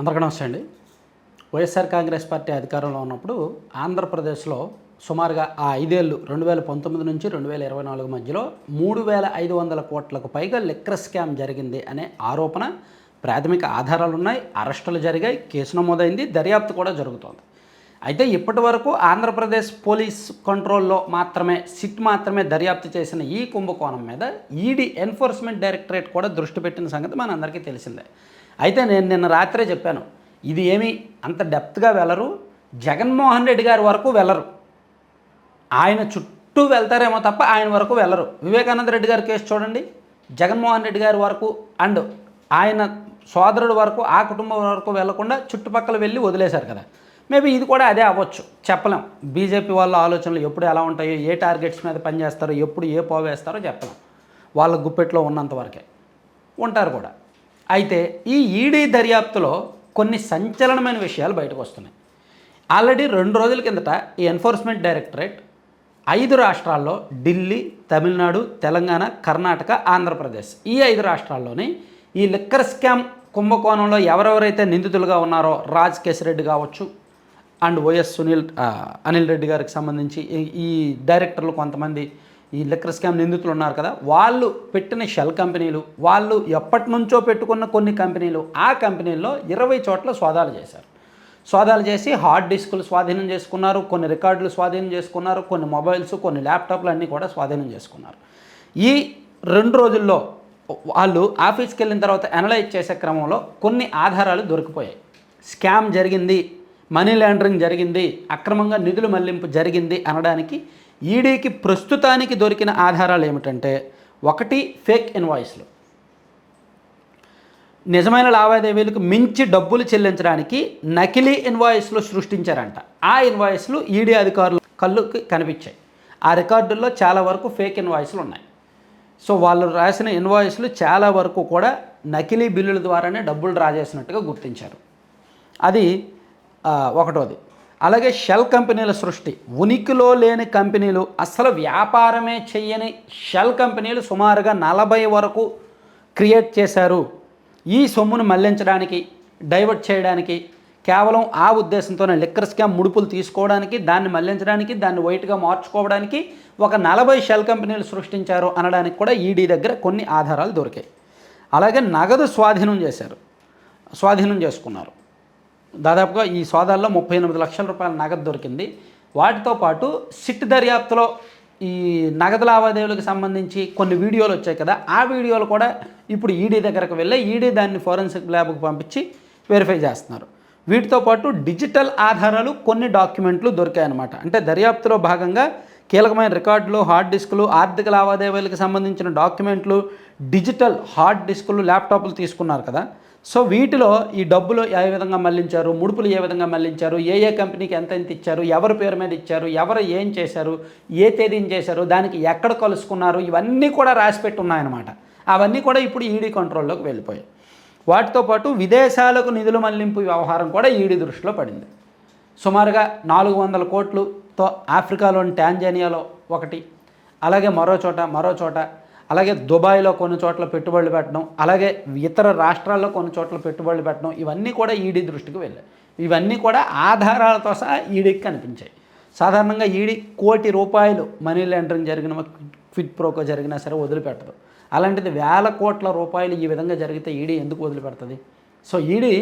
అందరికీ నమస్తే అండి. వైఎస్ఆర్ కాంగ్రెస్ పార్టీ అధికారంలో ఉన్నప్పుడు ఆంధ్రప్రదేశ్లో సుమారుగా ఆ ఐదేళ్ళు రెండు వేల పంతొమ్మిది నుంచి రెండు వేల ఇరవై నాలుగు మధ్యలో మూడు వేల ఐదు వందల కోట్లకు పైగా లిక్కర్ స్కామ్ జరిగింది అనే ఆరోపణ ప్రాథమిక ఆధారాలు ఉన్నాయి అరెస్టులు జరిగాయి కేసు నమోదైంది దర్యాప్తు కూడా జరుగుతోంది. అయితే ఇప్పటి వరకు ఆంధ్రప్రదేశ్ పోలీస్ కంట్రోల్లో మాత్రమే సిట్ మాత్రమే దర్యాప్తు చేసిన ఈ కుంభకోణం మీద ఈడీ ఎన్ఫోర్స్మెంట్ డైరెక్టరేట్ కూడా దృష్టి పెట్టిన సంగతి మనందరికీ తెలిసిందే. అయితే నేను నిన్న రాత్రే చెప్పాను ఇది ఏమి అంత డెప్త్గా వెళ్ళరు జగన్మోహన్ రెడ్డి గారి వరకు వెళ్ళరు ఆయన చుట్టూ వెళ్తారేమో తప్ప ఆయన వరకు వెళ్ళరు వివేకానంద రెడ్డి గారి కేసు చూడండి జగన్మోహన్ రెడ్డి గారి వరకు అండ్ ఆయన సోదరుడు వరకు ఆ కుటుంబం వరకు వెళ్ళకుండా చుట్టుపక్కల వెళ్ళి వదిలేశారు కదా. మేబీ ఇది కూడా అదే అవ్వచ్చు. చెప్పలేం. బీజేపీ వాళ్ళ ఆలోచనలు ఎప్పుడు ఎలా ఉంటాయో ఏ టార్గెట్స్ మీద పనిచేస్తారో ఎప్పుడు ఏ పోవేస్తారో చెప్పలేం. వాళ్ళ గుప్పెట్లో ఉన్నంత వరకే ఉంటారు కూడా. అయితే ఈ ఈడీ దర్యాప్తులో కొన్ని సంచలనమైన విషయాలు బయటకు వస్తున్నాయి. ఆల్రెడీ రెండు రోజుల కిందట ఈ ఎన్ఫోర్స్మెంట్ డైరెక్టరేట్ ఐదు రాష్ట్రాల్లో ఢిల్లీ తమిళనాడు తెలంగాణ కర్ణాటక ఆంధ్రప్రదేశ్ ఈ ఐదు రాష్ట్రాల్లోని ఈ లిక్కర్ స్కామ్ కుంభకోణంలో ఎవరెవరైతే నిందితులుగా ఉన్నారో రాజ్ కేసిరెడ్డి కావచ్చు అండ్ వైఎస్ సునీల్ అనిల్ రెడ్డి గారికి సంబంధించి ఈ- ఈ డైరెక్టర్లు కొంతమంది ఈ లిక్కర్ స్కామ్ నిందితులు ఉన్నారు కదా వాళ్ళు పెట్టిన షెల్ కంపెనీలు వాళ్ళు ఎప్పటి నుంచో పెట్టుకున్న కొన్ని కంపెనీలు ఆ కంపెనీల్లో ఇరవై చోట్ల సోదాలు చేశారు. సోదాలు చేసి హార్డ్ డిస్కులు స్వాధీనం చేసుకున్నారు కొన్ని రికార్డులు స్వాధీనం చేసుకున్నారు కొన్ని మొబైల్స్ కొన్ని ల్యాప్టాప్లు అన్నీ కూడా స్వాధీనం చేసుకున్నారు. ఈ రెండు రోజుల్లో వాళ్ళు ఆఫీస్కి వెళ్ళిన తర్వాత అనలైజ్ చేసే క్రమంలో కొన్ని ఆధారాలు దొరికిపోయాయి. స్కామ్ జరిగింది మనీ లాండరింగ్ జరిగింది అక్రమంగా నిధులు మళ్ళింపు జరిగింది అనడానికి ఈడీకి ప్రస్తుతానికి దొరికిన ఆధారాలు ఏమిటంటే ఒకటి ఫేక్ ఇన్వాయిస్లు. నిజమైన లావాదేవీలకు మించి డబ్బులు చెల్లించడానికి నకిలీ ఇన్వాయిస్లు సృష్టించారంట. ఆ ఇన్వాయిస్లు ఈడీ అధికారులు కళ్ళుకి కనిపించాయి. ఆ రికార్డుల్లో చాలా వరకు ఫేక్ ఇన్వాయిస్లు ఉన్నాయి. సో వాళ్ళు రాసిన ఇన్వాయిస్లు చాలా వరకు కూడా నకిలీ బిల్లుల ద్వారానే డబ్బులు డ్రా చేసినట్టుగా గుర్తించారు. అది ఒకటోది. అలాగే షెల్ కంపెనీల సృష్టి. ఉనికిలో లేని కంపెనీలు అసలు వ్యాపారమే చెయ్యని షెల్ కంపెనీలు సుమారుగా నలభై వరకు క్రియేట్ చేశారు. ఈ సొమ్మును మళ్ళించడానికి డైవర్ట్ చేయడానికి కేవలం ఆ ఉద్దేశంతోనే లిక్కర్ స్కామ్ ముడుపులు తీసుకోవడానికి దాన్ని మళ్ళించడానికి దాన్ని వైట్గా మార్చుకోవడానికి ఒక నలభై షెల్ కంపెనీలు సృష్టించారు అనడానికి కూడా ఈడీ దగ్గర కొన్ని ఆధారాలు దొరికాయి. అలాగే నగదు స్వాధీనం చేశారు. స్వాధీనం చేసుకున్నారు. దాదాపుగా ఈ సోదాల్లో ముప్పై ఎనిమిది లక్షల రూపాయల నగదు దొరికింది. వాటితో పాటు సిట్ దర్యాప్తులో ఈ నగదు లావాదేవీలకు సంబంధించి కొన్ని వీడియోలు వచ్చాయి కదా ఆ వీడియోలు కూడా ఇప్పుడు ఈడీ దగ్గరకు వెళ్ళి ఈడీ దాన్ని ఫోరెన్సిక్ ల్యాబ్కు పంపించి వెరిఫై చేస్తున్నారు. వీటితో పాటు డిజిటల్ ఆధారాలు కొన్ని డాక్యుమెంట్లు దొరికాయన్నమాట. అంటే దర్యాప్తులో భాగంగా కీలకమైన రికార్డులు హార్డ్ డిస్కులు ఆర్థిక లావాదేవీలకు సంబంధించిన డాక్యుమెంట్లు డిజిటల్ హార్డ్ డిస్కులు ల్యాప్టాప్లు తీసుకున్నారు కదా. సో వీటిలో ఈ డబ్బులు ఏ విధంగా మళ్ళించారు? ముడుపులు ఏ విధంగా మళ్ళించారు? ఏ ఏ కంపెనీకి ఎంత ఎంత ఇచ్చారు? ఎవరి పేరు మీద ఇచ్చారు? ఎవరు ఏం చేశారు? ఏ తేదీని చేశారు? దానికి ఎక్కడ కలుసుకున్నారు? ఇవన్నీ కూడా రాసిపెట్టి ఉన్నాయన్నమాట. అవన్నీ కూడా ఇప్పుడు ఈడీ కంట్రోల్లోకి వెళ్ళిపోయాయి. వాటితో పాటు విదేశాలకు నిధుల మళ్ళింపు వ్యవహారం కూడా ఈడీ దృష్టిలో పడింది. సుమారుగా నాలుగు వందల కోట్లుతో ఆఫ్రికాలోని టాంజానియాలో ఒకటి అలాగే మరో చోట మరో చోట అలాగే దుబాయ్లో కొన్ని చోట్ల పెట్టుబడులు పెట్టడం అలాగే ఇతర రాష్ట్రాల్లో కొన్ని చోట్ల పెట్టుబడులు పెట్టడం ఇవన్నీ కూడా ఈడీ దృష్టికి వెళ్ళాయి. ఇవన్నీ కూడా ఆధారాలతో సహా ఈడీకి కనిపించాయి. సాధారణంగా ఈడీ కోటి రూపాయలు మనీ లాండరింగ్ జరిగిన క్విట్ ప్రోకో జరిగినా సరే వదిలిపెట్టదు. అలాంటిది వేల కోట్ల రూపాయలు ఈ విధంగా జరిగితే ఈడీ ఎందుకు వదిలిపెడుతుంది? సో ఈడీ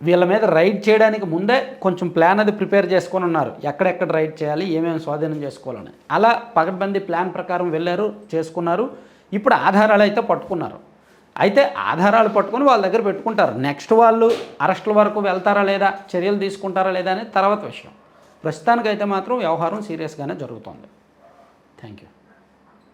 వీళ్ళ మీద రైడ్ చేయడానికి ముందే కొంచెం ప్లాన్ అది ప్రిపేర్ చేసుకొని ఉన్నారు. ఎక్కడెక్కడ రైడ్ చేయాలి ఏమేమి స్వాధీనం చేసుకోవాలని. అలా పగడ్బందీ ప్లాన్ ప్రకారం వెళ్ళారు చేసుకున్నారు. ఇప్పుడు ఆధారాలు అయితే పట్టుకున్నారు. అయితే ఆధారాలు పట్టుకొని వాళ్ళ దగ్గర పెట్టుకుంటారు. నెక్స్ట్ వాళ్ళు అరెస్టుల వరకు వెళ్తారా లేదా చర్యలు తీసుకుంటారా లేదా అనేది తర్వాత విషయం. ప్రస్తుతానికైతే మాత్రం వ్యవహారం సీరియస్గానే జరుగుతుంది. Thank you.